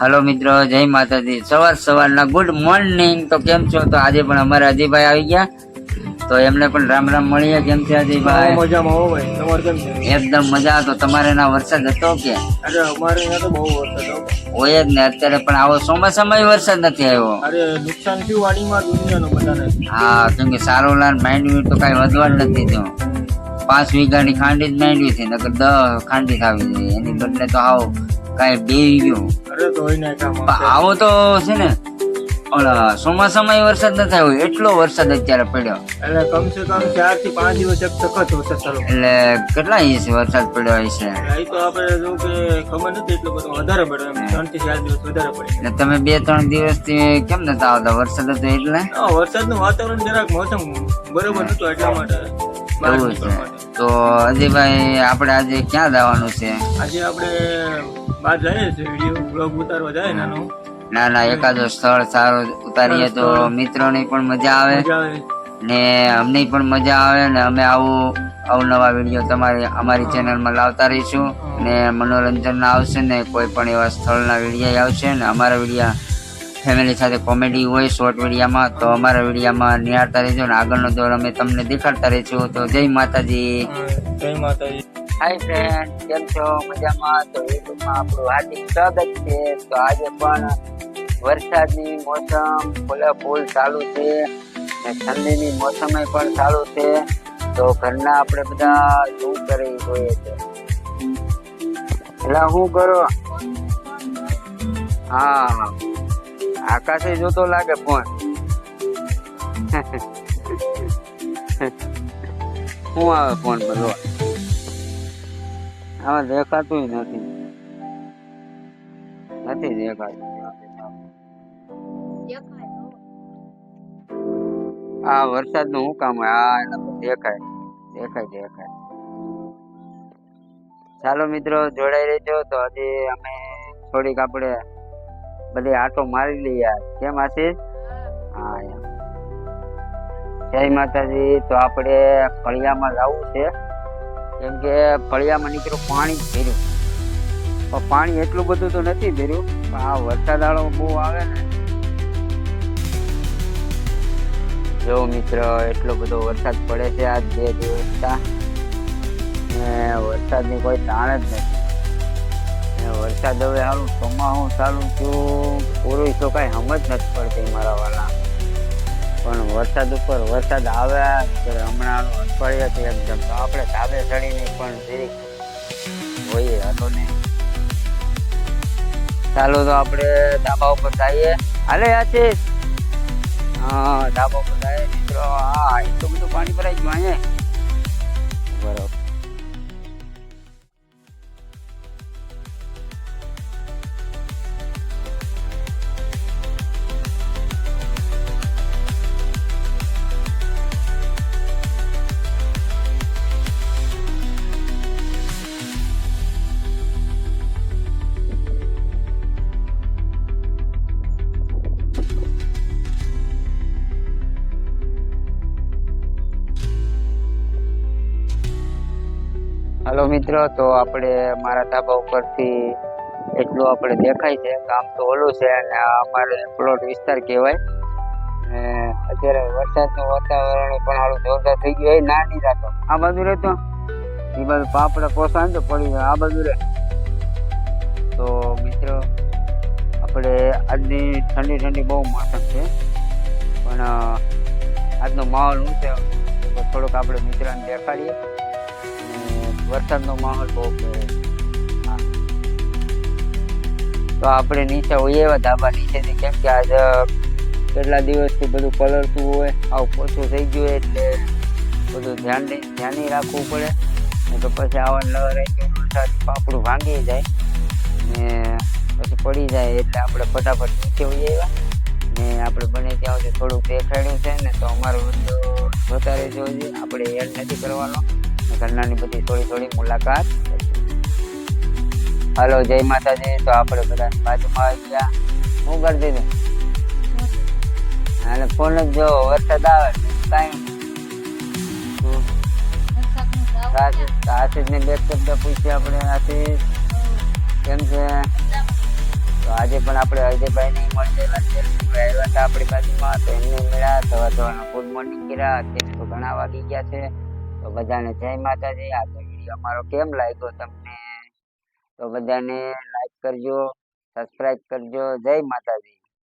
Hello મિત્રો જય માતાજી. સવાર સવારના ગુડ મોર્નિંગ. તો કેમ છો? તો આજે પણ અમારા અજયભાઈ આવી ગયા. તો એમને પણ રામ રામ મળીએ. કેમ છે અજયભાઈ મજામાં હો ભાઈ. તમારે કેમ છે? એકદમ મજા. તો તમારે ના વરસાદ હતો કે? અરે અમારે અહીંયા તો બહુ વરસાદ હો. હોય જ ને. અત્યારે પણ આવો ચોમાસામાં વરસાદ નથી આવ્યો. અરે નુકસાન થયું વાડીમાં દુનિયાનું બધાને. હા કેમ કે સારોલાલ માંડવી તો કઈ વધવા જ નથી થયો. પાંચ વીઘાની ખાંડી જ માંડવી છે. નકર દસ ખાંડી થાવી જોઈએ. એની બદલે તો આવો કઈ ડી ગયું. અરે આવો તો છે ને ઓલા ચોમાસામાં વરસાદ ન થાય હોય એટલો વરસાદ અત્યારે પડ્યો. એટલે કમસે કમ ચારથી પાંચ દિવસ એક સખત વરસાદ ચાલુ એટલે કેટલા ઇંચ વરસાદ પડ્યો હશે એ તો આપણે જો કે ખબર નથી એટલો બધો વધારે પડ્યો એમ ત્રણથી ચાર દિવસ વધારે પડ્યો. એટલે તમે બે ત્રણ દિવસથી કેમ નતા આવતા? વરસાદ હતો એટલે? વરસાદનું વાતાવરણ જરાક મોસમ બરોબર નતું એટલા માટે એવું છે. માટે. તો અજયભાઈ આપણે આજે ક્યાં જવાનું છે? આજે આપણે બહાર જઈએ છે વીડિયો બ્લોગ ઉતારવા જાય નાનો. ના ના એકાદો સ્થળ સારો ઉતારીએ તો મિત્રોની પણ મજા આવે. ને અમને પણ મજા આવે ને અમે આવું અવનવા વીડિયો તમારી અમારી ચેનલમાં લાવતા રહીશું. ને મનોરંજનના આવશે ને કોઈ પણ એવા સ્થળના વિડીયા આવશે ને અમારા વિડીયા ફેમિલી સાથે કોમેડી હોય શોર્ટ વિડીયામાં તો અમારા વિડીયામાં નિહાળતા રહીશું ને આગળનો દોર અમે તમને દેખાડતા રહીશું. તો જય માતાજી. જય માતાજી. હાય ફ્રેન્ડ કેમ છો? મજામાં? તો યુટ્યુબમાં આપણું હાર્દિક સ્વાગત છે. તો આજે પણ વરસાદની મોસમ ફૂલા ફૂલ ચાલુ છે ને ઠંડીની મોસમે પણ ચાલુ છે. તો ઘરના આપણે બધા શું કરી જોઈએ છે? એટલે શું કરો? હા. આકાશે જોતો લાગે ફોન. શું આવે ફોન જો. આમાં દેખાતું નથી. નથી દેખાતું. આ વરસાદનું શું કામ હોય? આ એટલે દેખાય. દેખાય દેખાય. ચાલો મિત્રો, જોડાઈ રહેજો. તો હજી અમે થોડીક આપણે બધી આટો મારી લઈએ કેમ આશીષ હા. જય માતાજી. તો આપણે ફળિયામાં જવું છે. કેમ કે ફળિયામાં નીકળ્યું પાણી જ ભેર્યું. પણ પાણી એટલું બધું તો નથી ભેર્યું, પણ આ વરસાદ વાળો બહુ આવે ને. જો મિત્ર, એટલો બધો વરસાદ પડે છે આજ બે દિવસતા ને વરસાદની કોઈ તાણ જ નથી. વરસાદ હવે હારું ચોમાસું ચાલુ થયું. પૂરું તો કાંઈ સમજ નથી પડતી મારા પણ વરસાદ ઉપર વરસાદ આવ્યા ત્યારે હમણાં અઠવાડિયાથી એકદમ. તો આપણે ધાબે ચડીને પણ જીરી હોઈએ હતો ને ચાલો તો આપણે ધાબા ઉપર જઈએ. હાલે, આશીષ. હા, ધાબા ઉપર જઈએ. મિત્રો હા એટલું બધું પાણી ભરાઈ ગયું અહીંયા. બરોબર. હલો મિત્રો, તો આપણે મારા ધાબા ઉપરથી એટલું આપણે દેખાય છે. કામ તો ઓલું છે અને અમારે પ્લોટ વિસ્તાર કહેવાય. અને અત્યારે વરસાદનું વાતાવરણ પણ હાલું જોરદાર થઈ ગયું. એ ના નહીં રાખો આ બાજુ રહેતો. એ બાજુ પાપડા કોસા તો પડી આ બાજુ રહે તો મિત્રો, આપણે આજની ઠંડી ઠંડી બહુ મોસમ છે. પણ આજનો માહોલ શું છે? થોડોક આપણે મિત્રને દેખાડીએ. વરસાદનો માહોલ બહુ હા. તો આપણે નીચે હોઈએ એવા ધાબા નીચેથી, કેમ કે આજે કેટલા દિવસથી બધું પલળતું હોય, આવું પોછું થઈ ગયું હોય એટલે બધું ધ્યાન ધ્યાની રાખવું પડે. તો પછી આવા લહર વરસાદ પાપડું ભાંગી જાય ને પછી પડી જાય એટલે આપણે ફટાફટ નીચે હોઈએ એવા. ને આપણે બને ત્યાં સુધી થોડુંક દેખાડ્યું છે ને તો અમારો વીડિયો જોતા રહેજો આપણે એડ નથી કરવાનો. ઘરનાની બધી થોડી થોડી મુલાકાત. હલો, જય માતાજી. તો આપણે બધા બાજુમાં આવી ગયા. શું કરી દીધું અને ફોન જ જો વરસાદ આવે કાંઈ આશીષ ને બે શબ્દ પૂછીએ આપણે આશીષ કેમ છે? તો આજે પણ આપણે અજયભાઈને મળેલા મળી આવ્યા હતા આપણી બાજુમાં, તો એમને મળ્યા તો સવારના ગુડ મોર્નિંગ કર્યા. અત્યારે તો ઘણા વાગી ગયા છે. તો બધાને જય માતાજી. આ વીડિયો અમારો કેમ લાગ્યો તમને? તો બધાને લાઈક કરજો સબસ્ક્રાઈબ કરજો. જય માતાજી.